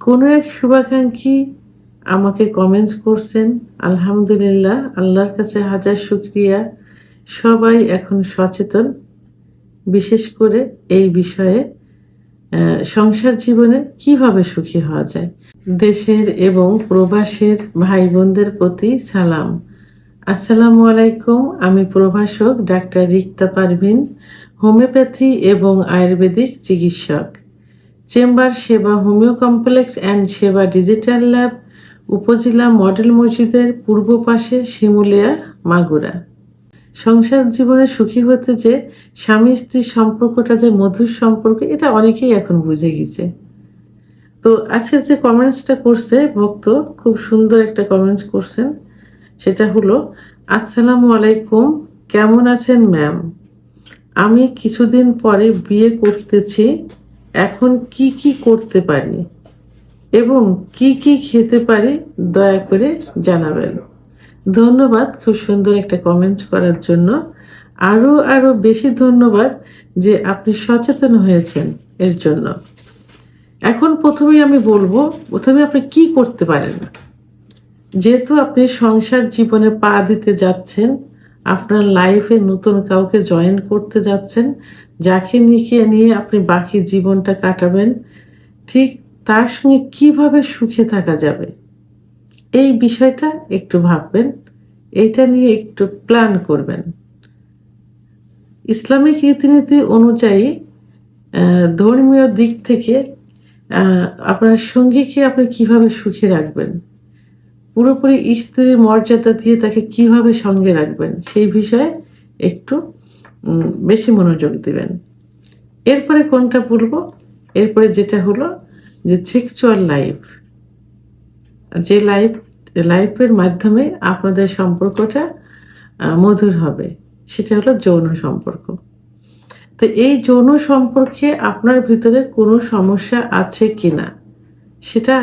কোনো এক শুভাকাঙ্ক্ষী আমাকে কমেন্টস করছেন, আলহামদুলিল্লাহ, আল্লাহর কাছে হাজার শুক্রিয়া। সবাই এখন সচেতন। বিশেষ করে এই বিষয়ে সংসার জীবনে কীভাবে সুখী হওয়া যায়? দেশের এবং প্রবাসের ভাই বোনদের প্রতি সালাম। আসসালামু আলাইকুম, আমি প্রভাষক ডাক্তার রিক্তা পারভিন, হোমিওপ্যাথি এবং আয়ুর্বেদিক চিকিৎসক। চেম্বার, সেবা, হোমিও কমপ্লেক্স অ্যান্ড সেবা ডিজিটাল ল্যাব, উপজেলা মডেল মসজিদের পূর্ব পাশে শিমুলিয়া, মাগুরা। সংসার জীবনে সুখী হতে যে স্বামী স্ত্রীর সম্পর্কটা যে মধুর সম্পর্ক, এটা অনেকেই এখন বুঝে গেছে। তো আজকের যে কমেন্টসটা করছে ভক্ত, খুব সুন্দর একটা কমেন্টস করছেন। সেটা হলো, আসসালামু আলাইকুম, কেমন আছেন ম্যাম আমি কিছুদিন পরে বিয়ে করতেছি এখন কি কি করতে পারি এবং কি কি খেতে পারি, দয়া করে জানাবেন। ধন্যবাদ খুব সুন্দর একটা কমেন্টস করার জন্য। আরও আরও বেশি ধন্যবাদ যে আপনি সচেতন হয়েছেন এর জন্য। এখন প্রথমেই আমি বলব, প্রথমে আপনি কি করতে পারেন? যেহেতু আপনি সংসার জীবনে পা দিতে যাচ্ছেন, আপনার লাইফে নতুন কাউকে জয়েন করতে যাচ্ছেন যাকে নিয়ে নিয়ে আপনি বাকি জীবনটা কাটাবেন, ঠিক তার সঙ্গে কীভাবে সুখে থাকা যাবে? এই বিষয়টা একটু ভাববেন, এটা নিয়ে একটু প্ল্যান করবেন। ইসলামিক রীতিনীতি অনুযায়ী ধর্মীয় দিক থেকে আপনার সঙ্গীকে আপনি কীভাবে সুখে রাখবেন? পুরোপুরি স্ত্রীর মর্যাদা দিয়ে তাকে কীভাবে সঙ্গে রাখবেন? সেই বিষয়ে একটু বেশি মনোযোগ দিবেন। এরপরে কোনটা বলব এরপরে যেটা হলো যে সেক্সুয়াল লাইফ যে লাইফ লাইফের মাধ্যমে আপনাদের সম্পর্কটা মধুর হবে। সেটা হলো যৌন সম্পর্ক। তো এই যৌন সম্পর্কে আপনার ভিতরে কোনো সমস্যা আছে কিনা, সেটা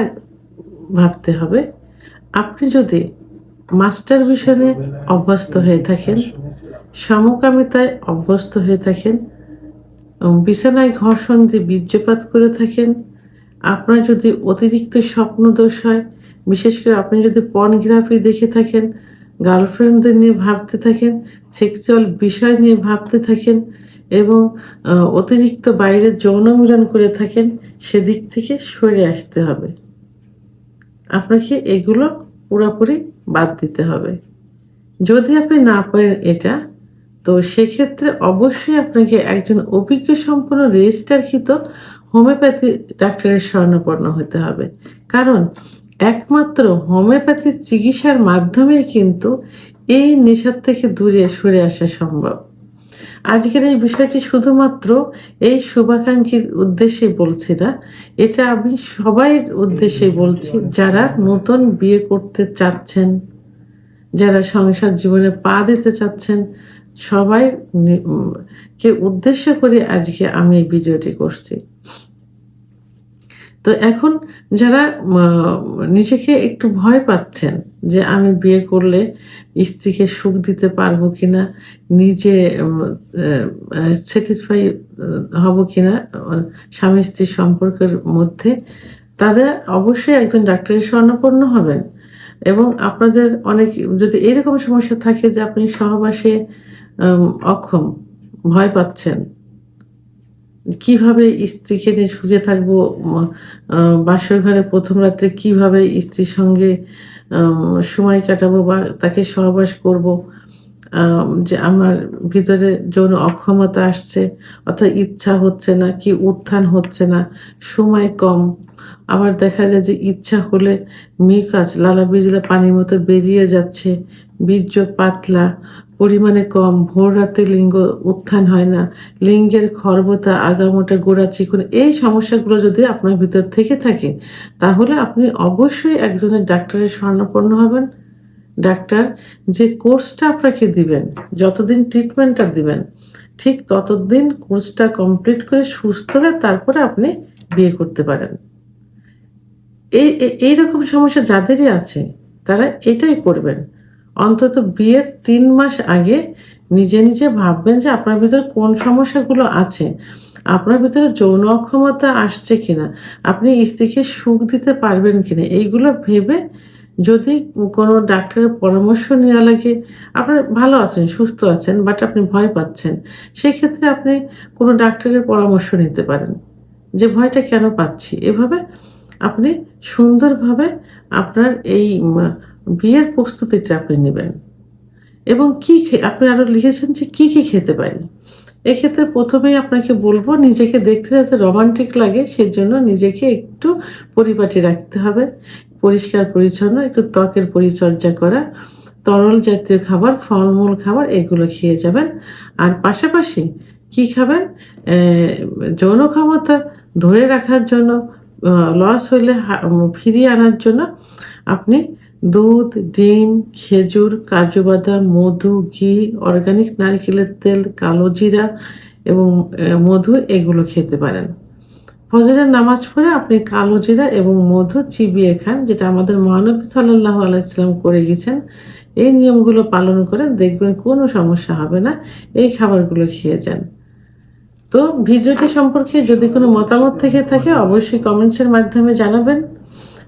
ভাবতে হবে। আপনি যদি মাস্টার বিষয়ে অভ্যস্ত হয়ে থাকেন। সমকামিতায় অভ্যস্ত হয়ে থাকেন। বিছানায় ঘর্ষণ দিয়ে বীর্যপাত করে থাকেন, আপনার যদি অতিরিক্ত স্বপ্নদোষ হয়, বিশেষ করে আপনি যদি পর্নোগ্রাফি দেখে থাকেন গার্লফ্রেন্ডদের নিয়ে ভাবতে থাকেন সেক্সুয়াল বিষয় নিয়ে ভাবতে থাকেন, এবং অতিরিক্ত বাইরে যৌন মিলন করে থাকেন, সেদিক থেকে সরে আসতে হবে। আপনাকে এগুলো পুরোপুরি বাদ দিতে হবে। যদি আপনি না পারেন এটা, তো সেক্ষেত্রে অবশ্যই আপনাকে একজন অভিজ্ঞ সম্পন্ন রেজিস্টারকৃত হোমিওপ্যাথি ডাক্তারের স্বর্ণপন্ন হতে হবে। কারণ একমাত্র হোমিওপ্যাথি চিকিৎসার মাধ্যমে কিন্তু এই নেশার থেকে দূরে সরে আসা সম্ভব। আজকের এই বিষয়টি শুধুমাত্র এই শুভাকাঙ্ক্ষীর উদ্দেশ্যে বলছি না, এটা আমি সবাই উদ্দেশ্যে বলছি, যারা নতুন বিয়ে করতে চাচ্ছেন, যারা সংসার জীবনে পা দিতে চাচ্ছেন, সবাই কে উদ্দেশ্য করে আজকে আমি এই ভিডিওটি করছি। তো এখন যারা নিজেকে একটু ভয় পাচ্ছেন যে আমি বিয়ে করলে স্ত্রীকে সুখ দিতে পারব কিনা নিজে স্যাটিসফাই হব কিনা আহ, স্বামী স্ত্রীর সম্পর্কের মধ্যে তাদের অবশ্যই একজন ডাক্তারের স্বর্ণপন্ন হবেন। এবং আপনাদের অনেক যদি এরকম সমস্যা থাকে যে আপনি সহবাসে অক্ষম ভয় পাচ্ছেন কীভাবে স্ত্রীকে নিয়ে সুখে থাকব? বাসর ঘরে প্রথম রাত্রে কীভাবে স্ত্রীর সঙ্গে সময় কাটাবো বা তাকে সহবাস করব? যে আমার ভিতরে যৌন অক্ষমতা আসছে, অর্থাৎ ইচ্ছা হচ্ছে না, কি উত্থান হচ্ছে না, সময় কম। আবার দেখা যায় যে ইচ্ছা হলে মিকাজ লালা বিজলা পানির মতো বেরিয়ে যাচ্ছে, বীর্য পাতলা। পরিমাণে কম, ভোর রাতে লিঙ্গ উত্থান হয় না, লিঙ্গের খর্বতা, আগামোটা, গোড়া, চিকুন, এই সমস্যাগুলো যদি আপনার ভিতর থেকে থাকে, তাহলে আপনি অবশ্যই একজনের ডাক্তারের স্বর্ণপন্ন হবেন। ডাক্তার যে কোর্সটা আপনাকে দিবেন, যতদিন ট্রিটমেন্টটা দিবেন, ঠিক ততদিন কোর্সটা কমপ্লিট করে সুস্থ হয়ে তারপরে আপনি বিয়ে করতে পারেন। এই, এই- এইরকম সমস্যা যাদেরই আছে, তারা এটাই করবেন। অন্তত বিয়ের তিন মাস আগে নিজে নিজে ভাববেন যে আপনার ভিতরে কোন সমস্যাগুলো আছে। আপনার ভিতরে যৌন অক্ষমতা আসছে কিনা? আপনি স্ত্রীকে সুখ দিতে পারবেন কিনা? এইগুলো ভেবে যদি কোনো ডাক্তারের পরামর্শ নেওয়া লাগে, আপনার ভালো আছেন, সুস্থ আছেন, বাট আপনি ভয় পাচ্ছেন, সেক্ষেত্রে আপনি কোনো ডাক্তারের পরামর্শ নিতে পারেন যে ভয়টা কেন পাচ্ছি? এভাবে আপনি সুন্দরভাবে আপনার এই বিয়ের প্রস্তুতিটা আপনি নেবেন। এবং কি আপনি আরও লিখেছেন যে কি কি খেতে পারি এক্ষেত্রে প্রথমেই আপনাকে বলব নিজেকে দেখতে যাতে রোমান্টিক লাগে সেজন্য নিজেকে একটু পরিপাটি রাখতে হবে। পরিষ্কার পরিচ্ছন্ন একটু ত্বকের পরিচর্যা করা তরল জাতীয় খাবার ফলমূল খাবার এগুলো খেয়ে যাবেন। আর পাশাপাশি কি খাবেন? যৌন ক্ষমতা ধরে রাখার জন্য লস হলে হা- উম, ফিরিয়ে আনার জন্য আপনি দুধ, ডিম, খেজুর কাজু বাদাম মধু, ঘি, অর্গানিক নারকেলের তেল, কালো জিরা এবং মধু এগুলো খেতে পারেন। ফজরের নামাজ পড়ে আপনি কালো জিরা এবং মধু চিবিয়ে খান, যেটা আমাদের মহানবী সাল্লাহ আলাইসাল্লাম করে গেছেন। এই নিয়মগুলো পালন করে দেখবেন কোনো সমস্যা হবে না, এই খাবারগুলো খেয়ে যান। তো ভিডিওটি সম্পর্কে যদি কোনো মতামত থেকে থাকে, অবশ্যই কমেন্টসের মাধ্যমে জানাবেন।